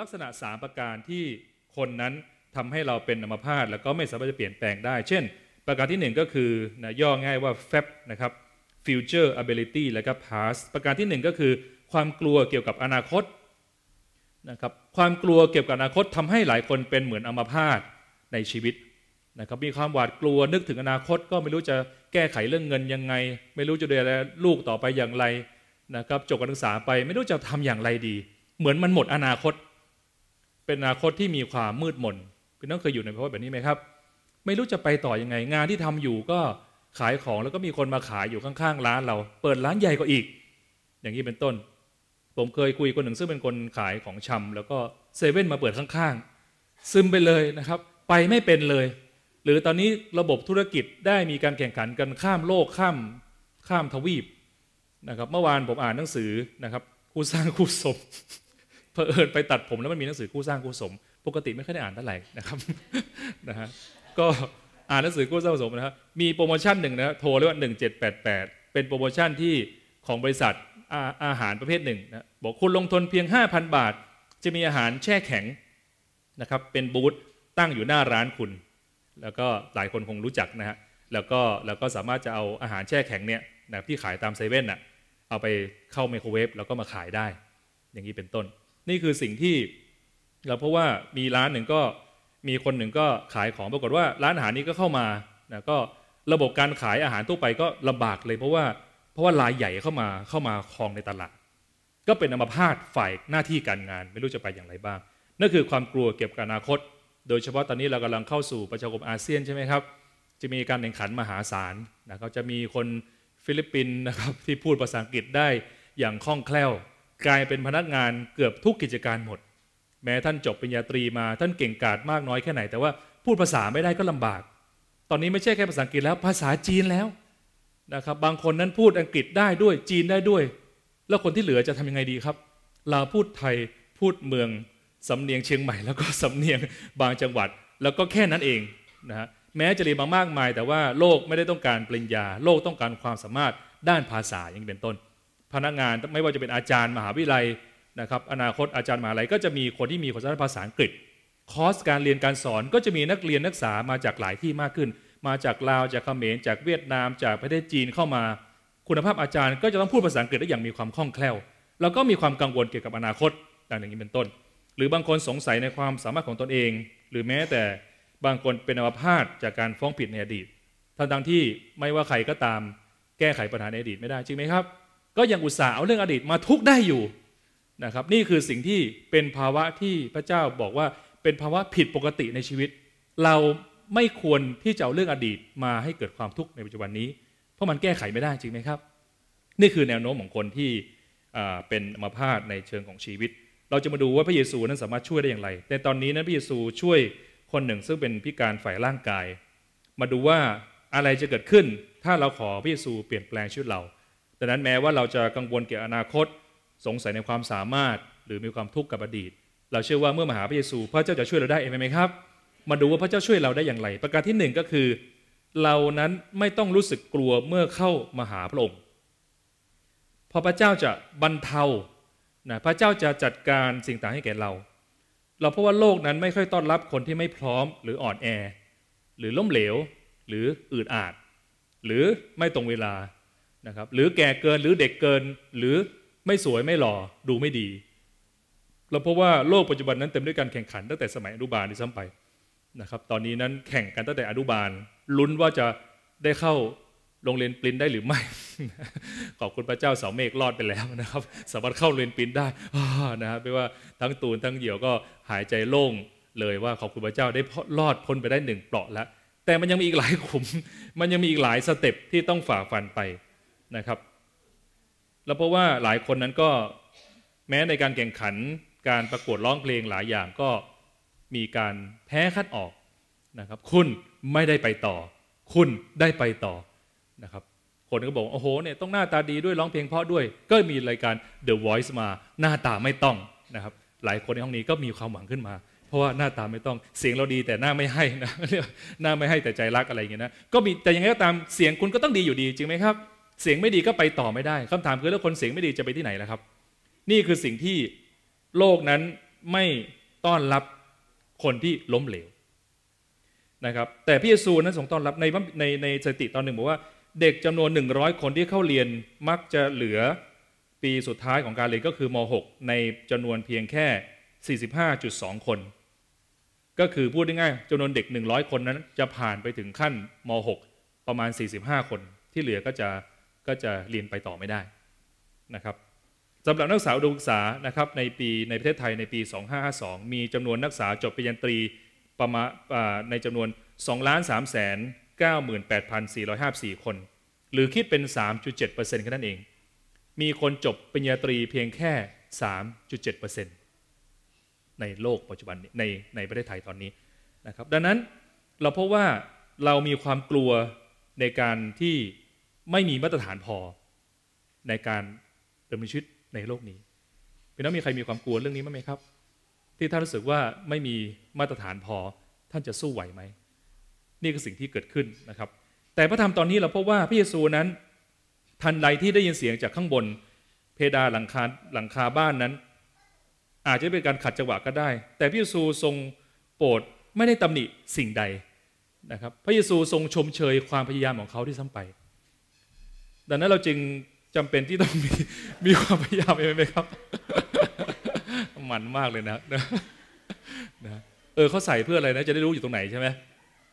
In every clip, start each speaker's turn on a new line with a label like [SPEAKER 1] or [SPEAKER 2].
[SPEAKER 1] ลักษณะ 3 ประการที่คนนั้นทำให้เราเป็นอัมพาตแล้วก็ไม่สามารถจะเปลี่ยนแปลงได้ เช่น ประการที่ 1 ก็คือนะย่อง่ายว่า FAP นะครับ Future Ability แล้วก็ Past ประการที่ 1 ก็คือ ความกลัวเกี่ยวกับอนาคตนะครับความกลัวเกี่ยวกับอนาคตทำให้หลายคนเป็นเหมือนอัมพาตในชีวิตนะครับมีความหวาดกลัวนึกถึงอนาคต ก็ไม่รู้จะแก้ไขเรื่องเงินยังไง ไม่รู้จะดูแลลูกต่อไปอย่างไรนะครับจบการศึกษาไปไม่รู้จะทำอย่างไรดี เหมือนมันหมดอนาคต เป็นอนาคตที่มีความมืดมนพี่น้องเคยอยู่ในภาวะแบบนี้ไหมครับ ไม่รู้จะไปต่อยังไง งานที่ทำอยู่ก็ขายของแล้วก็มีคนมาขายอยู่ข้างๆร้านเรา เปิดร้านใหญ่กว่าอีก อย่างนี้เป็นต้น ผมเคยคุยคนหนึ่งซึ่งเป็นคนขายของชำแล้วก็เซเว่นมาเปิดข้างๆ ซึมไปเลยนะครับ ไปไม่เป็นเลย หรือตอนนี้ระบบธุรกิจได้มีการแข่งขันกันข้ามโลกข้ามข้ามทวีปนะครับ เมื่อวานผมอ่านหนังสือนะครับคู่สร้างคู่สม เพอเอิญไปตัดผมแล้วมันมีหนังสือคู่สร้างคู่สม ปกติไม่ค่อยได้อ่านเท่าไหร่นะครับนะฮะก็อ่านหนังสือคู่สร้างคู่สมนะครับมีโปรโมชั่นหนึ่งนะโทรเรียกว่าหนึ่งเจ็ดแปดแปดเป็นโปรโมชั่นที่ของบริษัทอาอาหารประเภทหนึ่งนะบอกคุณลงทุนเพียง 5,000 บาท จะมีอาหารแช่แข็งนะครับเป็นบูธตั้งอยู่หน้าร้านคุณ แล้วก็หลายคนคงรู้จักนะฮะแล้วก็แล้วก็สามารถจะเอาอาหารแช่แข็งเนี่ยนะที่ขายตามเซเว่นน่ะเอาไปเข้าไมโครเวฟแล้วก็มาขายได้ อย่างนี้เป็นต้น นี่คือสิ่งที่เราเพราะว่ามีร้านหนึ่งก็มีคนหนึ่งก็ขายของปรากฏว่าร้านอาหารนี้ก็เข้ามานะก็ระบบการขายอาหารทั่วไปก็ลำบากเลยเพราะว่าเพราะว่ารายใหญ่เข้ามาเข้ามาครองในตลาด ก็เป็นอัมพาตฝ่ายหน้าที่การงาน ไม่รู้จะไปอย่างไรบ้าง นั่นคือความกลัวเกี่ยวกับอนาคต โดยเฉพาะตอนนี้เรากำลังเข้าสู่ประชาคมอาเซียนใช่ไหมครับ จะมีการแข่งขันมหาศาลนะครับจะมีคนฟิลิปปินส์นะครับที่พูดภาษาอังกฤษได้อย่างคล่องแคล่ว กลายเป็นพนักงานเกือบทุกกิจการหมด แม้ท่านจบปริญญาตรีมาท่านเก่งกาจมากน้อยแค่ไหน แต่ว่าพูดภาษาไม่ได้ก็ลำบาก ตอนนี้ไม่ใช่แค่ภาษาอังกฤษแล้วภาษาจีนแล้วนะครับบางคนนั้นพูดอังกฤษได้ด้วยจีนได้ด้วย แล้วคนที่เหลือจะทำยังไงดีครับเราพูดไทยพูดเมืองสำเนียงเชียงใหม่แล้วก็สำเนียงบางจังหวัด แล้วก็แค่นั้นเองนะฮะแม้จะเรียนมามากมาย แต่ว่าโลกไม่ได้ต้องการปริญญา โลกต้องการความสามารถด้านภาษาอย่างเป็นต้น พนักงานไม่ว่าจะเป็นอาจารย์มหาวิทยาลัยนะครับอนาคตอาจารย์มหาวิทยาลัยก็จะมีคนที่มีความสามารถภาษาอังกฤษ คอร์สการเรียนการสอนก็จะมีนักเรียนนักศึกษามาจากหลายที่มากขึ้น มาจากลาวจากเขมรจากเวียดนาม จากประเทศจีนเข้ามา คุณภาพอาจารย์ก็จะต้องพูดภาษาอังกฤษได้อย่างมีความคล่องแคล่ว แล้วก็มีความกังวลเกี่ยวกับอนาคตดังนี้เป็นต้น หรือบางคนสงสัยในความสามารถของตนเอง หรือแม้แต่บางคนเป็นอัมพาตจากการฟ้องผิดในอดีตทั้งที่ไม่ว่าใครก็ตามแก้ไขปัญหาในอดีตไม่ได้จริงไหมครับ ก็ยังอุตส่าห์เอาเรื่องอดีตมาทุกได้อยู่นะครับ นี่คือสิ่งที่เป็นภาวะที่พระเจ้าบอกว่าเป็นภาวะผิดปกติในชีวิต เราไม่ควรที่จะเอาเรื่องอดีตมาให้เกิดความทุกข์ในปัจจุบันนี้ เพราะมันแก้ไขไม่ได้จริงไหมครับ นี่คือแนวโน้มของคนที่เป็นอัมพาตในเชิงของชีวิต เราจะมาดูว่าพระเยซูนั้นสามารถช่วยได้อย่างไรแต่ตอนนี้นั้นพระเยซูช่วยคนหนึ่งซึ่งเป็นพิการฝ่ายร่างกาย มาดูว่าอะไรจะเกิดขึ้น ถ้าเราขอพระเยซูเปลี่ยนแปลงชีวิตเรา ดังนั้นแม้ว่าเราจะกังวลเกี่ยวกับอนาคต สงสัยในความสามารถ หรือมีความทุกข์กับอดีต เราเชื่อว่าเมื่อมาหาพระเยซู พระเจ้าจะช่วยเราได้เองไหมครับ มาดูว่าพระเจ้าช่วยเราได้อย่างไร ประการที่หนึ่งก็คือ เรานั้นไม่ต้องรู้สึกกลัวเมื่อเข้ามาหาพระองค์พอพระเจ้าจะบรรเทานะพระเจ้าจะจัดการสิ่งต่างให้แก่เรา เราเพราะว่าโลกนั้นไม่ค่อยต้อนรับคนที่ไม่พร้อม หรืออ่อนแอ หรือล้มเหลว หรืออืดอาด หรือไม่ตรงเวลา นะครับหรือแก่เกินหรือเด็กเกิน หรือไม่สวยไม่หล่อดูไม่ดี เราพราะว่าโลกปัจจุบันนั้นเต็มด้วยการแข่งขันตั้งแต่สมัยอนุบาลที่ซ้ำไปนะครับตอนนี้นั้นแข่งกันตั้งแต่อนุบาลลุ้นว่าจะได้เข้าโรงเรียนปริ้นได้หรือไม่ ขอบคุณพระเจ้าเสาเมฆรอดไปแล้วนะครับ สามารถเข้าเรียนปริ้นได้นะครับไม่ว่าทั้งตูนทั้งเหี่ยวก็หายใจโล่งเลยว่าขอบคุณพระเจ้าได้รอดพ้นไปได้หนึ่งเปราะแล้วแต่มันยังมีอีกหลายขุม มันยังมีอีกหลายสเต็ปที่ต้องฝ่าฟันไป นะครับ แล้วเพราะว่าหลายคนนั้นก็แม้ในการแข่งขันการประกวดร้องเพลงหลายอย่างก็มีการแพ้คัดออกนะครับ คุณไม่ได้ไปต่อ คุณได้ไปต่อนะครับ คนก็บอกโอ้โหเนี่ยต้องหน้าตาดีด้วยร้องเพลงเพราะด้วย ก็มีรายการ The Voice มาหน้าตาไม่ต้องนะครับ หลายคนในห้องนี้ก็มีความหวังขึ้นมา เพราะว่าหน้าตาไม่ต้องเสียงเราดีแต่หน้าไม่ให้นะหน้าไม่ให้แต่ใจรักอะไรอย่างเงี้ยนะก็มีแต่ยังไงก็ตามเสียงคุณก็ต้องดีอยู่ดีจริงไหมครับ เสียงไม่ดีก็ไปต่อไม่ได้คำถามคือแล้วคนเสียงไม่ดีจะไปที่ไหนล่ะครับ นี่คือสิ่งที่โลกนั้นไม่ต้อนรับคนที่ล้มเหลวนะครับแต่พระเยซูนั้นทรงต้อนรับในในในสถิติตอนหนึ่งบอกว่าเด็กจำนวน 100 คนที่เข้าเรียนมักจะเหลือปีสุดท้ายของการเรียนก็คือม .6 ในจำนวนเพียงแค่ 45.2 คน ก็คือพูดง่ายๆจำนวนเด็ก 100 คนนั้นจะผ่านไปถึงขั้นม .6 ประมาณ 45 คนที่เหลือก็จะ ก็จะเรียนไปต่อไม่ได้นะครับสำหรับนักศึกษาอุดมศึกษานะครับในปีในประเทศไทยในปี 2552 มีจำนวนนักศึกษาจบปริญญาตรีประมาณในจำนวน2ล้าน3แสน98,454 คน หรือคิดเป็น 3.7%แค่นั้นเอง มีคนจบปริญญาตรีเพียงแค่ 3.7%ในโลกปัจจุบันในในประเทศไทยตอนนี้นะครับ ดังนั้นเราพบว่าเรามีความกลัวในการที่ ไม่มีมาตรฐานพอในการดำเนินชีวิตในโลกนี้พี่น้องมีใครมีความกลัวเรื่องนี้ไหมครับ ที่ท่านรู้สึกว่าไม่มีมาตรฐานพอท่านจะสู้ไหวไหม นี่คือสิ่งที่เกิดขึ้นนะครับ แต่พระธรรมตอนนี้เราพบว่าพระเยซูนั้นทันใดที่ได้ยินเสียงจากข้างบน เพดานหลังคาหลังคาบ้านนั้น อาจจะเป็นการขัดจังหวะก็ได้ แต่พระเยซูทรงโปรดไม่ได้ตำหนิสิ่งใดนะครับ พระเยซูทรงชมเชยความพยายามของเขาที่ซ้ำไป ดังนั้นเราจึงจำเป็นที่ต้องมีมีความพยายามไหมครับ มันมากเลยนะนะเออเขาใส่เพื่ออะไรนะ จะได้รู้อยู่ตรงไหนใช่ไหม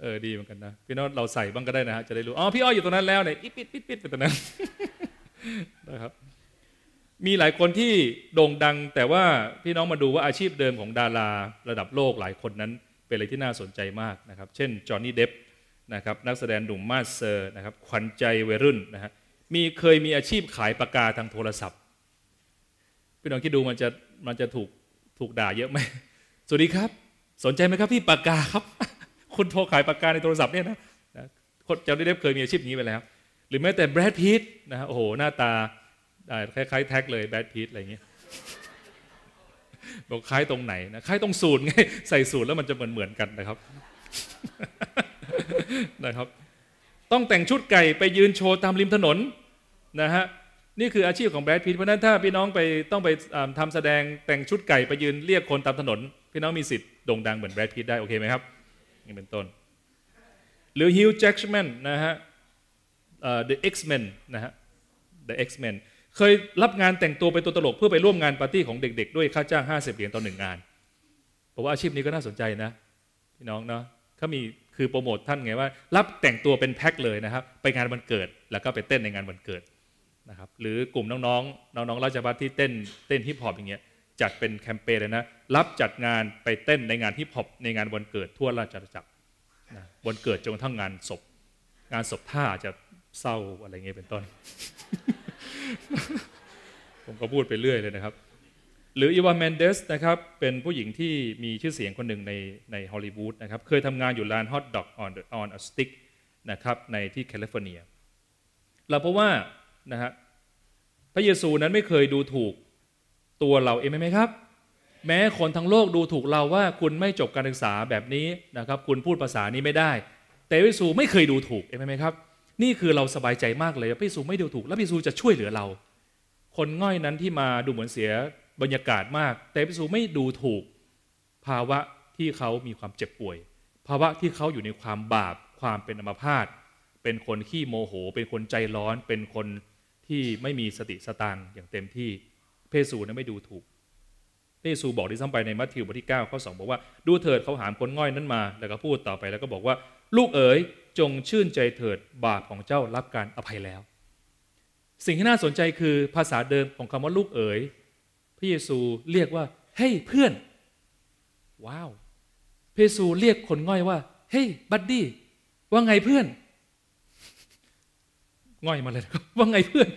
[SPEAKER 1] เออดีเหมือนกันนะพี่น้องเราใส่บ้างก็ได้นะฮะจะได้รู้อ๋อพี่อ้อยอยู่ตรงนั้นแล้วเนี่ยปิดปิดปิดไปตรงนั้นนะครับมีหลายคนที่โด่งดัง แต่ว่าพี่น้องมาดูว่าอาชีพเดิมของดาราระดับโลกหลายคนนั้น เป็นอะไรที่น่าสนใจมากนะครับ เช่นจอห์นนี่เดฟนะครับนักแสดงหนุ่มมาสเซอร์นะครับขวัญใจวัยรุ่นนะฮะ มีเคยมีอาชีพขายปากกาทางโทรศัพท์พี่น้องคิดดูมันจะมันจะถูกถูกด่าเยอะไหมสวัสดีครับ สนใจไหมครับพี่ปากกาครับ คุณโทรขายปากกาในโทรศัพท์เนี่ยนะคนเจ้าได้เคยมีอาชีพนี้ไปแล้ว หรือแม้แต่แบรดพีทนะฮะโอ้โหหน้าตาคล้ายๆแท็กเลยแบรดพีทอะไรเงี้ยบอกคล้ายตรงไหนนะคล้ายตรงสูตรไงใส่สูตรแล้วมันจะเหมือนเหมือนกันนะครับนะครับ ต้องแต่งชุดไก่ไปยืนโชว์ตามริมถนนนะฮะนี่คืออาชีพของแบรดพีทเพราะนั้นถ้าพี่น้องไปต้องไปทำแสดงแต่งชุดไก่ไปยืนเรียกคนตามถนน พี่น้องมีสิทธิ์โด่งดังเหมือนแบรดพีทได้โอเคไหมครับนี่เป็นต้น หรือฮิวจ์แจ็คแมนนะฮะ The X-Men นะฮะ The X-Men เคยรับงานแต่งตัวเป็นตัวตลกเพื่อไปร่วมงานปาร์ตี้ของเด็ก ๆ ด้วยค่าจ้าง 50 เหรียญต่อหนึ่งงานผมว่าอาชีพนี้ก็น่าสนใจนะ พี่น้องเนาะเขามี คือโปรโมทท่านไงว่า รับแต่งตัวเป็นแพ็คเลยนะครับ ไปงานวันเกิดแล้วก็ไปเต้นในงานวันเกิดนะครับ หรือกลุ่มน้องๆน้องๆราชบัณที่เต้นเต้นฮิปฮอปอย่างเงี้ยจัดเป็นแคมเปญเลยนะรับจัดงานไปเต้นในงานฮิปฮอปในงานวันเกิดทั่วราชอาณาจักรนะวันเกิดจนทั่งงานศพ งานศพท่าจะเศร้าอะไรเงี้ยเป็นต้น ผมก็พูดไปเรื่อยเลยนะครับ หรืออีวานแมนเดสนะครับเป็นผู้หญิงที่มีชื่อเสียงคนหนึ่งในในฮอลลีวูดนะครับเคยทำงานอยู่ร้านฮอทดอกออนออนอสติกนะครับในที่แคลิฟอร์เนีย เราเพราะว่านะฮะพระเยซูนั้นไม่เคยดูถูกตัวเราเองไหมครับ แม้คนทั้งโลกดูถูกเราว่าคุณไม่จบการศึกษาแบบนี้นะครับ คุณพูดภาษานี้ไม่ได้ แต่พระเยซูไม่เคยดูถูกเองไหมครับ นี่คือเราสบายใจมากเลยพระเยซูไม่ดูถูก และพระเยซูจะช่วยเหลือเรา คนง่อยนั้นที่มาดูเหมือนเสีย บรรยากาศมาก แต่พระเยซูไม่ดูถูก ภาวะที่เขามีความเจ็บป่วย ภาวะที่เขาอยู่ในความบาป ความเป็นอัมพาตเป็นคนขี้โมโห เป็นคนใจร้อน เป็นคนที่ไม่มีสติสตังอย่างเต็มที่เพซูนั้นไม่ดูถูกเพซูบอกที่ซ้ำไปในมัทธิวบทที่9ข้อ2บอกว่าดูเถิดเขาหามคนง่อยนั้นมา แล้วก็พูดต่อไปแล้วก็บอกว่า ลูกเอ๋ยจงชื่นใจเถิดบาปของเจ้ารับการอภัยแล้ว สิ่งที่น่าสนใจคือภาษาเดิมของคำว่าลูกเอ๋ย พระเยซูเรียกว่า เฮ้ยเพื่อน ว้าวเพซูเรียกคนง่อยว่า เฮ้ยบัดดี้ ว่าไงเพื่อน ง่อยมาเลยว่าไงเพื่อน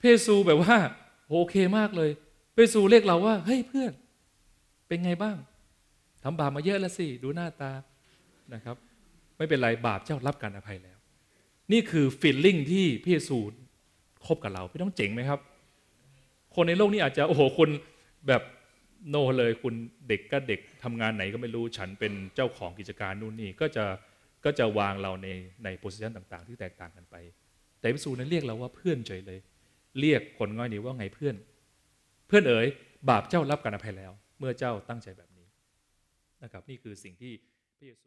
[SPEAKER 1] เพซูแบบว่า โอเคมากเลยไปสู่เรียกเราว่า เฮ้ยเพื่อน เป็นไงบ้างทำบาปมาเยอะแล้วสิ ดูหน้าตา นะครับ ไม่เป็นไร บาปเจ้ารับการอภัยแล้ว นี่คือฟีลลิ่งที่พี่เยซูคบกับเรา พี่ต้องเจ๋งไหมครับ คนในโลกนี้อาจจะโอ้โหคุณแบบโนเลยคุณเด็กก็เด็กทำงานไหนก็ไม่รู้ฉันเป็นเจ้าของกิจการนู่นนี่ก็จะก็จะวางเราในในโพสิชันต่าง ๆ ที่แตกต่างกันไป แต่พิสูจนั้นเรียกเราว่าเพื่อนเฉยเลย เรียกคนง่อยนี้ว่าไงเพื่อน เพื่อนเอ๋ยบาปเจ้ารับการอภัยแล้ว เมื่อเจ้าตั้งใจแบบนี้นะครับนี่คือสิ่งที่พระเยซู